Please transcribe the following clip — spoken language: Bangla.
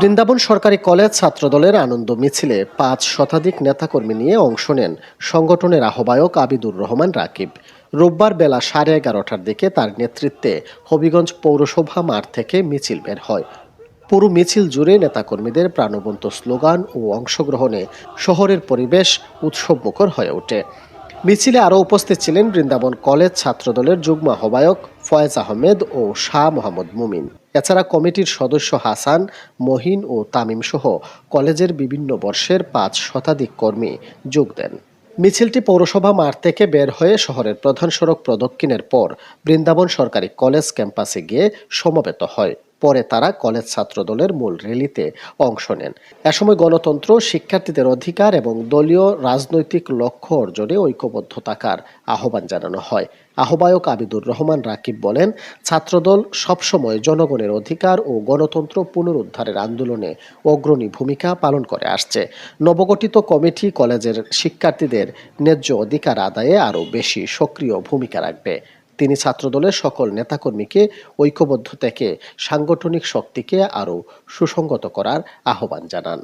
বৃন্দাবন সরকারি কলেজ ছাত্রদলের আনন্দ মিছিলে পাঁচ শতাধিক নেতাকর্মী নিয়ে অংশ নেন সংগঠনের আহ্বায়ক আবিদুর রহমান রাকিব। রোববার বেলা সাড়ে এগারোটার দিকে তার নেতৃত্বে হবিগঞ্জ পৌরসভা মাঠ থেকে মিছিল বের হয়। পুরো মিছিল জুড়ে নেতাকর্মীদের প্রাণবন্ত স্লোগান ও অংশগ্রহণে শহরের পরিবেশ উৎসবমুখর হয়ে ওঠে। মিছিলে আরও উপস্থিত ছিলেন বৃন্দাবন কলেজ ছাত্রদলের যুগ্ম আহ্বায়ক ফয়েজ আহমেদ ও শাহ মোহাম্মদ মুমিন। এছাড়া কমিটির সদস্য হাসান, মহিন ও তামিম সহ কলেজের বিভিন্ন বর্ষের পাঁচ শতাধিক কর্মী যোগ দেন। মিছিলটি পৌরসভা মাঠ থেকে বের হয়ে শহরের প্রধান সড়ক প্রদক্ষিণের পর বৃন্দাবন সরকারি কলেজ ক্যাম্পাসে গিয়ে সমবেত হয়। পরে তারা কলেজ ছাত্রদলের মূল র্যালিতে অংশ নেন। এ সময় গণতন্ত্র, শিক্ষার্থীদের অধিকার এবং দলীয় রাজনৈতিক লক্ষ্য অর্জনে ঐক্যবদ্ধ থাকার আহ্বান জানানো হয়। আহ্বায়ক আবিদুর রহমান রাকিব বলেন, ছাত্রদল সবসময় জনগণের অধিকার ও গণতন্ত্র পুনরুদ্ধারের আন্দোলনে অগ্রণী ভূমিকা পালন করে আসছে। নবগঠিত কমিটি কলেজের শিক্ষার্থীদের ন্যায্য অধিকার আদায়ে আরও বেশি সক্রিয় ভূমিকা রাখবে। তিনি ছাত্রদলের সকল নেতাকর্মীকে ঐক্যবদ্ধ থেকে সাংগঠনিক শক্তিকে আরও সুসংগত করার আহ্বান জানান